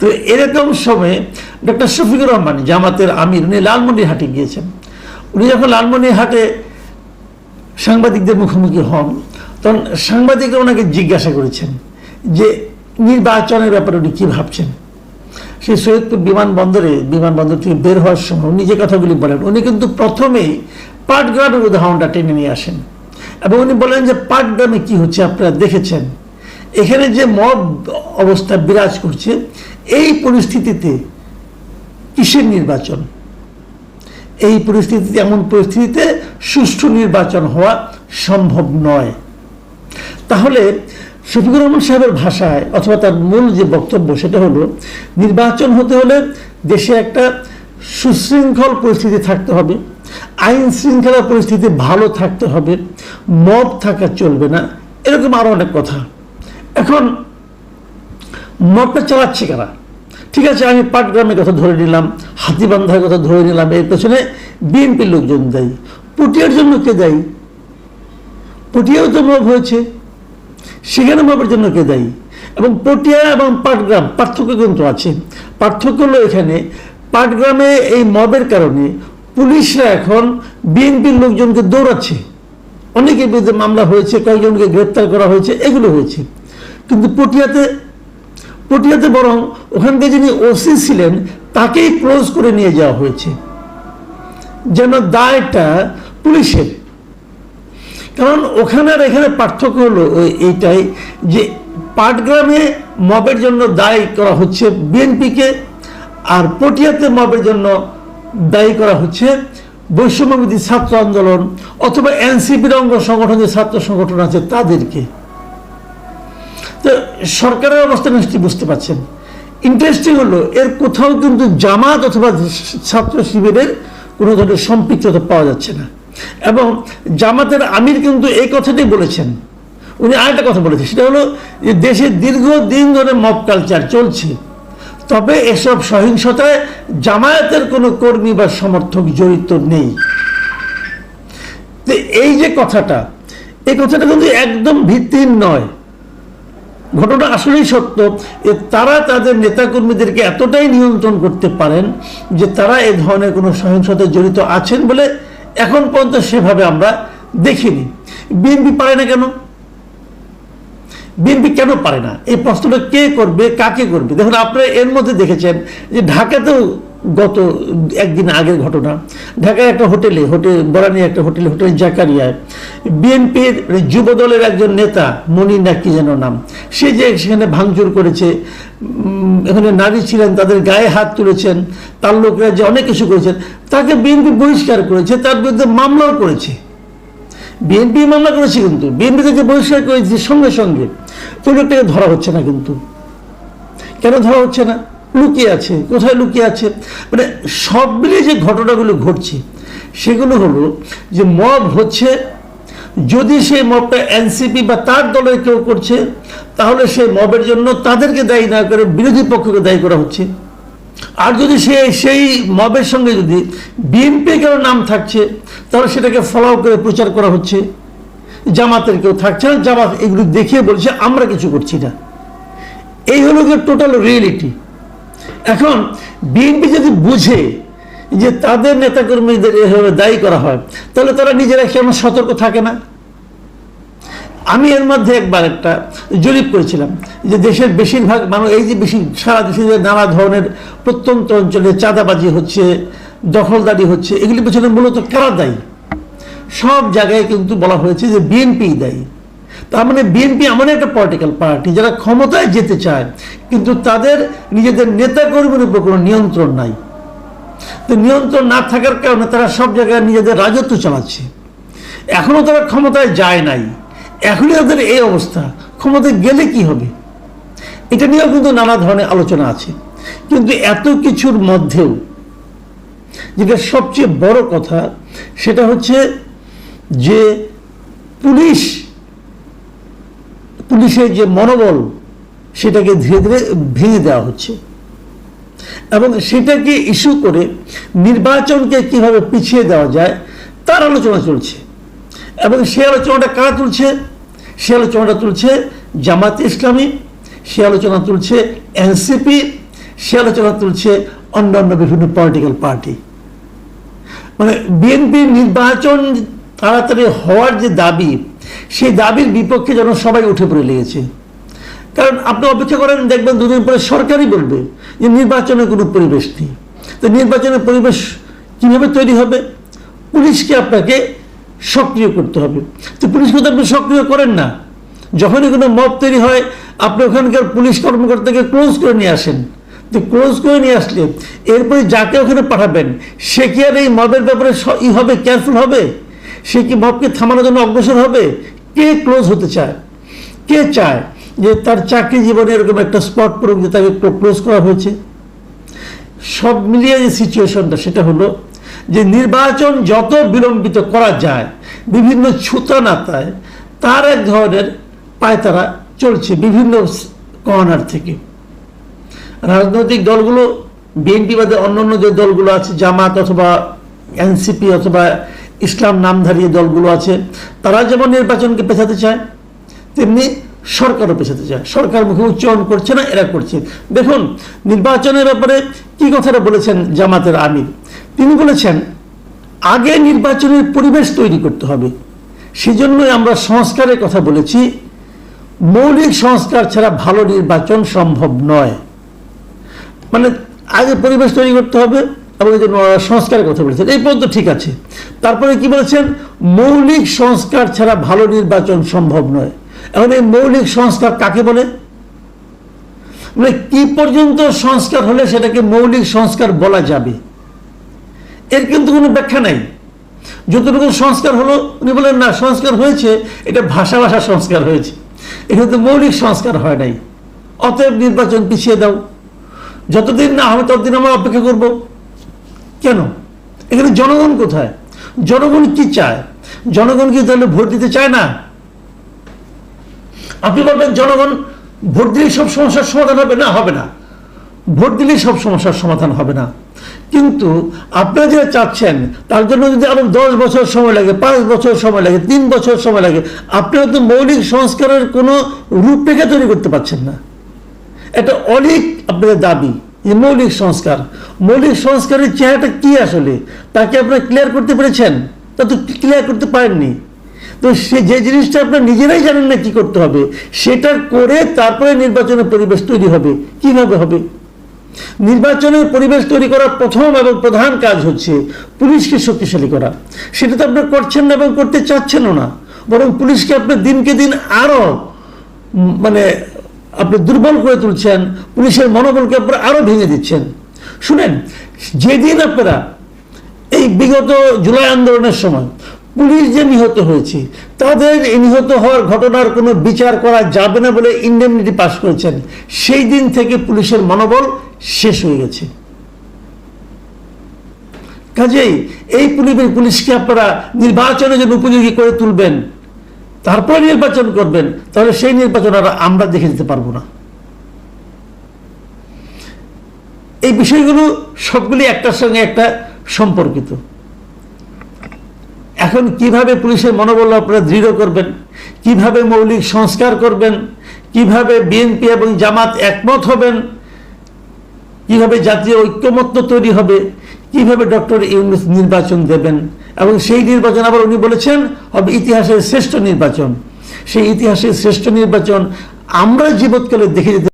তো এরকম সময়ে ডক্টর শফিকুর রহমান জামাতের আমির, উনি লালমনিরহাটে গিয়েছেন। উনি যখন লালমনিরহাটে সাংবাদিকদের মুখোমুখি হন, তখন সাংবাদিকরা ওনাকে জিজ্ঞাসা করেছেন যে নির্বাচনের ব্যাপারে উনি কী ভাবছেন? সেই সৈয়দপুর বিমানবন্দরে, বিমানবন্দর থেকে বের হওয়ার সময় উনি যে কথাগুলি বলেন, উনি কিন্তু প্রথমেই পাটগ্রামের উদাহরণটা টেনে নিয়ে আসেন। এবং উনি বলেন যে পাটগ্রামে কি হচ্ছে আপনারা দেখেছেন? এখানে যে মব অবস্থা বিরাজ করছে, এই পরিস্থিতিতে কিসের নির্বাচন? এই পরিস্থিতিতে, এমন পরিস্থিতিতে সুষ্ঠু নির্বাচন হওয়া সম্ভব নয়। তাহলে শফিকুর রহমান সাহেবের ভাষায়, অথবা তার মূল যে বক্তব্য, সেটা হলো, নির্বাচন হতে হলে দেশে একটা সুশৃঙ্খল পরিস্থিতি থাকতে হবে, আইন শৃঙ্খলা পরিস্থিতি ভালো থাকতে হবে, মব থাকা চলবে না, এরকম আরও অনেক কথা। এখন মবটা চালাচ্ছে কারা? ঠিক আছে, আমি পাটগ্রামের কথা ধরে নিলাম, হাতিবান্ধার কথা ধরে নিলাম, এর পেছনে বিএনপির লোকজন দেয়, পটিয়ার জন্য কে দেয়? পটিয়াও তো মব হয়েছে, সেখানে মবের জন্য কে দায়ী? এবং পটিয়া এবং পাটগ্রাম পার্থক্য কিন্তু আছে? পার্থক্য হলো এখানে, পাটগ্রামে এই মবের কারণে পুলিশরা এখন বিএনপির লোকজনকে দৌড়াচ্ছে। অনেকের বিরুদ্ধে মামলা হয়েছে, কয়েকজনকে গ্রেপ্তার করা হয়েছে, এগুলো হয়েছে। কিন্তু পটিয়াতে পটিয়াতে বরং ওখানকার যিনি ওসি ছিলেন, তাকেই ক্লোজ করে নিয়ে যাওয়া হয়েছে। যেন দায়টা পুলিশের। কারণ ওখানে আর এখানে পার্থক্য হলো এইটাই যে পাটগ্রামে মবের জন্য দায়ী করা হচ্ছে বিএনপিকে, আর পটিয়াতে মবের জন্য দায়ী করা হচ্ছে বৈষম্যবিধি ছাত্র আন্দোলন অথবা এনসিপির অঙ্গ সংগঠন যে ছাত্র সংগঠন আছে তাদেরকে। সরকারের অবস্থা নিশ্চয়ই বুঝতে পারছেন। ইন্টারেস্টিং হলো, এর কোথাও কিন্তু জামাত অথবা ছাত্র শিবিরের কোনো ধরনের সম্পৃক্ততা পাওয়া যাচ্ছে না। এবং জামাতের আমির কিন্তু এই কথাটি বলেছেন। উনি আরেকটা কথা বলেছেন, সেটা হলো যে দেশে দীর্ঘদিন ধরে মব কালচার চলছে। তবে এসব সহিংসতায় জামায়াতের কোনো কর্মী বা সমর্থক জড়িত নেই। এই যে কথাটা, এই কথাটা কিন্তু একদম ভিত্তিহীন নয়। ঘটনা আসলেই সত্য যে তারা তাদের নেতাকর্মীদেরকে এতটাই নিয়ন্ত্রণ করতে পারেন যে তারা এ ধরনের কোনো সহিংসতায় জড়িত আছেন বলে এখন পর্যন্ত সেভাবে আমরা দেখিনি। বিএনপি পারে না কেন? বিএনপি কেন পারে না? এই প্রশ্নটা কে করবে, কাকে করবে? দেখুন, আপনারা এর মধ্যে দেখেছেন যে ঢাকাতেও গত একদিন আগের ঘটনা। ঢাকায় একটা হোটেলে, হোটেল বরানি একটা হোটেলে, হোটেল জাকারিয়ায় বিএনপির যুব দলের একজন নেতা, মনির না কি যেন নাম, সে যে সেখানে ভাঙচুর করেছে এখানে নারী ছিলেন, তাদের গায়ে হাত তুলেছেন, তার লোকরা যে অনেক কিছু করেছেন, তাকে বিএনপি বহিষ্কার করেছে, তার বিরুদ্ধে মামলাও করেছে। বিএনপি মামলা করেছে কিন্তু বিএনপি থেকে বহিষ্কার করেছে সঙ্গে সঙ্গে লোকটাকে ধরা হচ্ছে না কিন্তু। কেন ধরা হচ্ছে না? লুকিয়ে আছে, কোথায় লুকিয়ে আছে? মানে সব মিলিয়ে যে ঘটনাগুলো ঘটছে, সেগুলো হলো যে মব হচ্ছে, যদি সেই মবটা এনসিপি বা তার দলের কেউ করছে, তাহলে সেই মবের জন্য তাদেরকে দায়ী না করে বিরোধী পক্ষকে দায়ী করা হচ্ছে। আর যদি সে সেই মবের সঙ্গে যদি বিএনপি কেউ নাম থাকছে, তাহলে সেটাকে ফলো করে প্রচার করা হচ্ছে। জামাতের কেউ থাকছে না, জামাত এগুলো দেখিয়ে বলছে, আমরা কিছু করছি না। এই হলো গিয়ে টোটাল রিয়েলিটি এখন বিএনপি যদি বুঝে যে তাদের নেতাকর্মীদের এভাবে দায়ী করা হয়, তাহলে তারা নিজেরা কেন সতর্ক থাকে না? আমি এর মধ্যে একবার একটা জরিপ করেছিলাম যে দেশের বেশিরভাগ মানুষ, এই যে বেশি সারা দেশে নানা ধরনের প্রত্যন্ত অঞ্চলে চাঁদাবাজি হচ্ছে, দখলদারি হচ্ছে এগুলি পেছনে মূলত কারা দায়ী? সব জায়গায় কিন্তু বলা হয়েছে যে বিএনপি দায়ী। তার মানে বিএনপি এমন একটা পলিটিক্যাল পার্টি যারা ক্ষমতায় যেতে চায়, কিন্তু তাদের নিজেদের নেতাকর্মীর উপর কোনো নিয়ন্ত্রণ নাই। তো নিয়ন্ত্রণ না থাকার কারণে তারা সব জায়গায় নিজেদের রাজত্ব চালাচ্ছে। এখনও তারা ক্ষমতায় যায় নাই। এখনই তাদের এই অবস্থা। ক্ষমতায় গেলে কি হবে? এটা নিয়েও কিন্তু নানা ধরনের আলোচনা আছে। কিন্তু এত কিছুর মধ্যেও যেটা সবচেয়ে বড় কথা, সেটা হচ্ছে যে পুলিশ পুলিশের যে মনোবল, সেটাকে ধীরে ধীরে ভেঙে দেওয়া হচ্ছে। এবং সেটাকে ইস্যু করে নির্বাচনকে কীভাবে পিছিয়ে দেওয়া যায়, তার আলোচনা চলছে। এবং সে আলোচনাটা কারা তুলছে? সে আলোচনাটা তুলছে জামাত ইসলামী, সে আলোচনা তুলছে এনসিপি, সে আলোচনা তুলছে অন্যান্য বিভিন্ন পলিটিক্যাল পার্টি মানে বিএনপি নির্বাচন তাড়াতাড়ি হওয়ার যে দাবি সেই দাবির বিপক্ষে যেন সবাই উঠে পড়ে লেগেছে। কারণ আপনি অপেক্ষা করেন, দেখবেন দুদিন পরে সরকারই বলবে যে নির্বাচনের কোনো পরিবেশ নেই। তো নির্বাচনের পরিবেশ কীভাবে তৈরি হবে? পুলিশকে আপনাকে সক্রিয় করতে হবে। তো পুলিশকে তো আপনি সক্রিয় করেন না। যখনই কোনো মব তৈরি হয়, আপনি ওখানকার পুলিশ কর্মকর্তাকে ক্লোজ করে নিয়ে আসেন। তো ক্লোজ করে নিয়ে আসলে এরপরে যাকে ওখানে পাঠাবেন, সে কি আর এই মবের ব্যাপারে ই হবে কেয়ারফুল হবে? সে কি মবকে থামানোর জন্য অগ্রসর হবে? কে ক্লোজ হতে চায়? কে চায় যে তার চাকরি জীবনে এরকম একটা স্পট পড়ুক যে তাকে ক্লোজ করা হয়েছে? সব মিলিয়ে যে সিচুয়েশনটা সেটা হলো যে নির্বাচন যত বিলম্বিত করা যায়, বিভিন্ন ছুতা নাতায় তার এক ধরনের পায়তারা চলছে বিভিন্ন কর্নার থেকে। রাজনৈতিক দলগুলো বিএনপি বাদে অন্যান্য যে দলগুলো আছে, জামাত অথবা এনসিপি অথবা ইসলাম নামধারী দলগুলো আছে, তারা যেমন নির্বাচনকে পেছাতে চায়, তেমনি সরকারও পেছাতে চায়। সরকার মুখে উচ্চারণ করছে না, এরা করছে। দেখুন, নির্বাচনের ব্যাপারে কি কথাটা বলেছেন জামাতের আমির? তিনি বলেছেন, আগে নির্বাচনের পরিবেশ তৈরি করতে হবে। সেজন্যই আমরা সংস্কারের কথা বলেছি। মৌলিক সংস্কার ছাড়া ভালো নির্বাচন সম্ভব নয়। মানে আগে পরিবেশ তৈরি করতে হবে এবং এই ওনারা সংস্কারের কথা বলেছেন, এই পর্যন্ত ঠিক আছে। তারপরে কি বলেছেন? মৌলিক সংস্কার ছাড়া ভালো নির্বাচন সম্ভব নয়। এখন এই মৌলিক সংস্কার কাকে বলে? মানে কি পর্যন্ত সংস্কার হলে সেটাকে মৌলিক সংস্কার বলা যাবে? এর কিন্তু কোনো ব্যাখ্যা নাই। যতটুকু সংস্কার হলো, উনি বলেন, না, সংস্কার হয়েছে, এটা ভাষা ভাষা সংস্কার হয়েছে। এখানে তো মৌলিক সংস্কার হয় নাই। অতএব নির্বাচন পিছিয়ে দাও। যতদিন না হবে, ততদিন আমরা অপেক্ষা করব। কেন? এখানে জনগণ কোথায়? জনগণ কি চায়? জনগণ কি তাহলে ভোট দিতে চায় না? আপনি বলবেন জনগণ ভোট দিলেই সব সমস্যার সমাধান হবে? না হবে না। ভোট দিলেই সব সমস্যার সমাধান হবে না। কিন্তু আপনারা যেটা চাচ্ছেন, তার জন্য যদি আরও দশ বছর সময় লাগে, পাঁচ বছর সময় লাগে, তিন বছর সময় লাগে, আপনারা তো মৌলিক সংস্কারের কোনো রূপরেখা তৈরি করতে পারছেন না। এটা অনেক আপনাদের দাবি। যে মৌলিক সংস্কার। মৌলিক সংস্কারের চেহারাটা কি আসলে? তাকে আপনারা ক্লিয়ার করতে পেরেছেন? তা তো ক্লিয়ার করতে পারেননি। তো সে যে জিনিসটা আপনারা নিজেরাই জানেন না কি করতে হবে সেটা করে তারপরে নির্বাচনের পরিবেশ তৈরি হবে। কীভাবে হবে? নির্বাচনের পরিবেশ তৈরি করার প্রথম এবং প্রধান কাজ হচ্ছে পুলিশকে শক্তিশালী করা। সেটা তো আপনারা করছেন না এবং করতে চাচ্ছেনও না। বরং পুলিশকে আপনার দিনকে দিন আরও উম, মানে আপনি দুর্বল করে তুলছেন, পুলিশের মনোবলকে আপনারা আরও ভেঙে দিচ্ছেন। শুনেন, যেদিন আপনারা এই বিগত জুলাই আন্দোলনের সময় পুলিশ যে নিহত হয়েছে, তাদের নিহত হওয়ার ঘটনার কোনো বিচার করা যাবে না বলে ইন্ডেমনিটি পাস করেছেন, সেই দিন থেকে পুলিশের মনোবল শেষ হয়ে গেছে। কাজেই এই পুলিশ, পুলিশকে আপনারা নির্বাচনের জন্য উপযোগী করে তুলবেন। তারপরে নির্বাচন করবেন, তাহলে সেই নির্বাচন আর আমরা দেখে দিতে পারব না। এই বিষয়গুলো সবগুলি একটার সঙ্গে একটা সম্পর্কিত। এখন কীভাবে পুলিশের মনোবল আপনারা দৃঢ় করবেন, কীভাবে মৌলিক সংস্কার করবেন, কীভাবে বিএনপি এবং জামাত একমত হবেন, কীভাবে জাতীয় ঐক্যমত্য তৈরি হবে কীভাবে ডক্টর ইউনুস নির্বাচন দেবেন? এবং সেই নির্বাচন আবার উনি বলেছেন, হবে ইতিহাসের শ্রেষ্ঠ নির্বাচন। সেই ইতিহাসের শ্রেষ্ঠ নির্বাচন আমরা জীবৎকালে দেখে যেতে